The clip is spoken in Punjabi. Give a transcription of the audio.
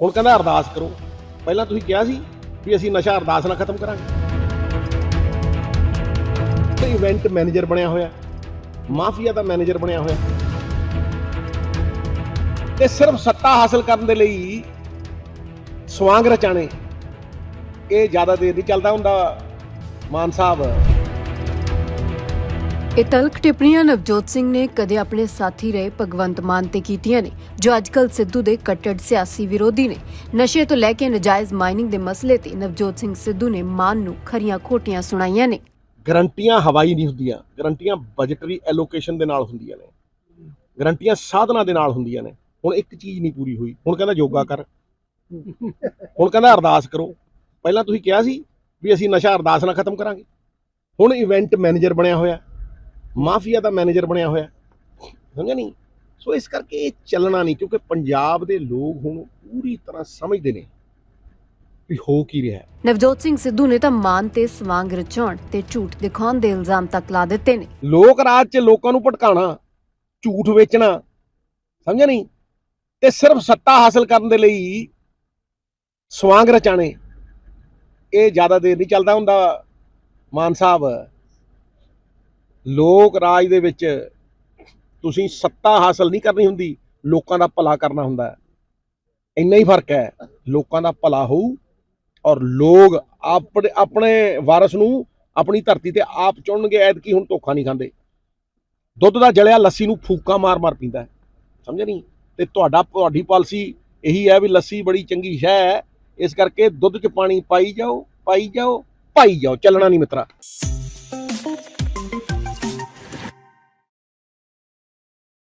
ਹੁਣ ਕਹਿੰਦਾ ਅਰਦਾਸ ਕਰੋ। ਪਹਿਲਾਂ ਤੁਸੀਂ ਕਿਹਾ ਸੀ ਵੀ ਅਸੀਂ ਨਸ਼ਾ ਅਰਦਾਸ ਨਾਲ ਖਤਮ ਕਰਾਂਗੇ। ਤੇ ਇਵੈਂਟ ਮੈਨੇਜਰ ਬਣਿਆ ਹੋਇਆ, ਮਾਫੀਆ ਦਾ ਮੈਨੇਜਰ ਬਣਿਆ ਹੋਇਆ। ਤੇ ਸਿਰਫ ਸੱਤਾ ਹਾਸਲ ਕਰਨ ਦੇ ਲਈ ਸਵਾਂਗ ਰਚਾਣੇ। ਇਹ ਜ਼ਿਆਦਾ ਦੇਰ ਨਹੀਂ ਚੱਲਦਾ ਹੁੰਦਾ, ਮਾਨ ਸਾਹਿਬ। ਇਹ ਤਲਕ ਟਿੱਪਣੀਆਂ ਨਵਜੋਤ ਸਿੰਘ ਨੇ ਕਦੇ ਆਪਣੇ ਸਾਥੀ ਰਹੇ ਭਗਵੰਤ ਮਾਨ ਤੇ ਕੀਤੀਆਂ ਨੇ, ਜੋ ਅੱਜਕੱਲ ਸਿੱਧੂ ਦੇ ਕੱਟੜ ਸਿਆਸੀ ਵਿਰੋਧੀ ਨੇ। ਨਸ਼ੇ ਤੋਂ ਲੈ ਕੇ ਨਜਾਇਜ਼ ਮਾਈਨਿੰਗ ਦੇ ਮਸਲੇ ਤੇ ਨਵਜੋਤ ਸਿੰਘ ਸਿੱਧੂ ਨੇ ਮਾਨ ਨੂੰ ਖਰੀਆਂ ਖੋਟੀਆਂ ਸੁਣਾਈਆਂ ਨੇ। ਗਰੰਟੀਆਂ ਹਵਾਈ ਨਹੀਂ ਹੁੰਦੀਆਂ, ਗਰੰਟੀਆਂ ਬਜਟਰੀ ਐਲੋਕੇਸ਼ਨ ਦੇ ਨਾਲ ਹੁੰਦੀਆਂ ਨੇ। ਗਰੰਟੀਆਂ ਸਾਧਨਾ ਦੇ ਨਾਲ ਹੁੰਦੀਆਂ ਨੇ। ਹੁਣ ਇੱਕ ਚੀਜ਼ ਨਹੀਂ ਪੂਰੀ ਹੋਈ, ਹੁਣ ਕਹਿੰਦਾ ਯੋਗਾ ਕਰ। ਹੁਣ ਕਹਿੰਦਾ ਅਰਦਾਸ ਕਰੋ। ਪਹਿਲਾਂ ਤੁਸੀਂ ਕਿਹਾ ਸੀ ਵੀ ਅਸੀਂ ਨਸ਼ਾ ਅਰਦਾਸ ਨਾਲ ਖਤਮ ਕਰਾਂਗੇ। ਹੁਣ ਇਵੈਂਟ ਮੈਨੇਜਰ ਬਣਿਆ ਹੋਇਆ। ਮਾਫੀਆ ਦਾ ਮੈਨੇਜਰ ਬਣਿਆ ਹੋਇਆ। ਸਮਝਿਆ ਨਹੀਂ? ਸੋ ਇਸ ਕਰਕੇ ਇਹ ਚੱਲਣਾ ਨਹੀਂ ਕਿਉਂਕਿ ਪੰਜਾਬ ਦੇ ਲੋਕ ਹੁਣ ਪੂਰੀ ਤਰ੍ਹਾਂ ਸਮਝਦੇ ਨੇ ਵੀ ਹੋ ਕੀ ਰਿਹਾ ਹੈ। ਨਵਜੋਤ ਸਿੰਘ ਸਿੱਧੂ ਨੇ ਤਾਂ ਮਾਨ ਤੇ ਸਵਾਂਗ ਰਚਾਉਣ ਤੇ ਝੂਠ ਦਿਖਾਉਣ ਦੇ ਇਲਜ਼ਾਮ ਤੱਕ ਲਾ ਦਿੱਤੇ ਨੇ। ਲੋਕ ਰਾਜ 'ਚ ਲੋਕਾਂ ਨੂੰ ਭਟਕਾਉਣਾ ਝੂਠ ਵੇਚਣਾ ਸਮਝਿਆ ਨਹੀਂ? ਤੇ ਸਿਰਫ ਸੱਤਾ ਹਾਸਲ ਕਰਨ ਦੇ ਲਈ ਸਵਾਂਗ ਰਚਾਣੇ ਇਹ ਜ਼ਿਆਦਾ ਦੇਰ ਨਹੀਂ ਚੱਲਦਾ ਹੁੰਦਾ। ਮਾਨ ਸਾਹਿਬ ਲੋਕ ਰਾਜ ਦੇ ਵਿੱਚ ਤੁਸੀਂ ਸੱਤਾ ਹਾਸਲ ਨਹੀਂ ਕਰਨੀ ਹੁੰਦੀ, ਲੋਕਾਂ ਦਾ ਭਲਾ ਕਰਨਾ ਹੁੰਦਾ ਇੰਨਾ ਹੀ ਫ਼ਰਕ ਹੈ, ਲੋਕਾਂ ਦਾ ਭਲਾ ਹੋਊ ਔਰ ਲੋਕ ਆਪਣੇ ਆਪਣੇ ਵਾਰਸ ਨੂੰ ਆਪਣੀ ਧਰਤੀ ਤੇ ਆਪ ਚੁਣਨਗੇ, ਐਤਕੀ ਹੁਣ ਧੋਖਾ ਨਹੀਂ ਖਾਂਦੇ। ਦੁੱਧ ਦਾ ਜਲਿਆ ਲੱਸੀ ਨੂੰ ਫੂਕਾ ਮਾਰ-ਮਾਰ ਪੀਂਦਾ ਸਮਝ ਨਹੀਂ? ਤੇ ਤੁਹਾਡਾ, ਤੁਹਾਡੀ ਪਾਲਿਸੀ ਇਹੀ ਹੈ ਵੀ ਲੱਸੀ ਬੜੀ ਚੰਗੀ ਸ਼ੈ ਹੈ, ਇਸ ਕਰਕੇ ਦੁੱਧ 'ਚ ਪਾਣੀ ਪਾਈ ਜਾਓ ਪਾਈ ਜਾਓ ਪਾਈ ਜਾਓ, ਚੱਲਣਾ ਨਹੀਂ ਮਿੱਤਰਾ।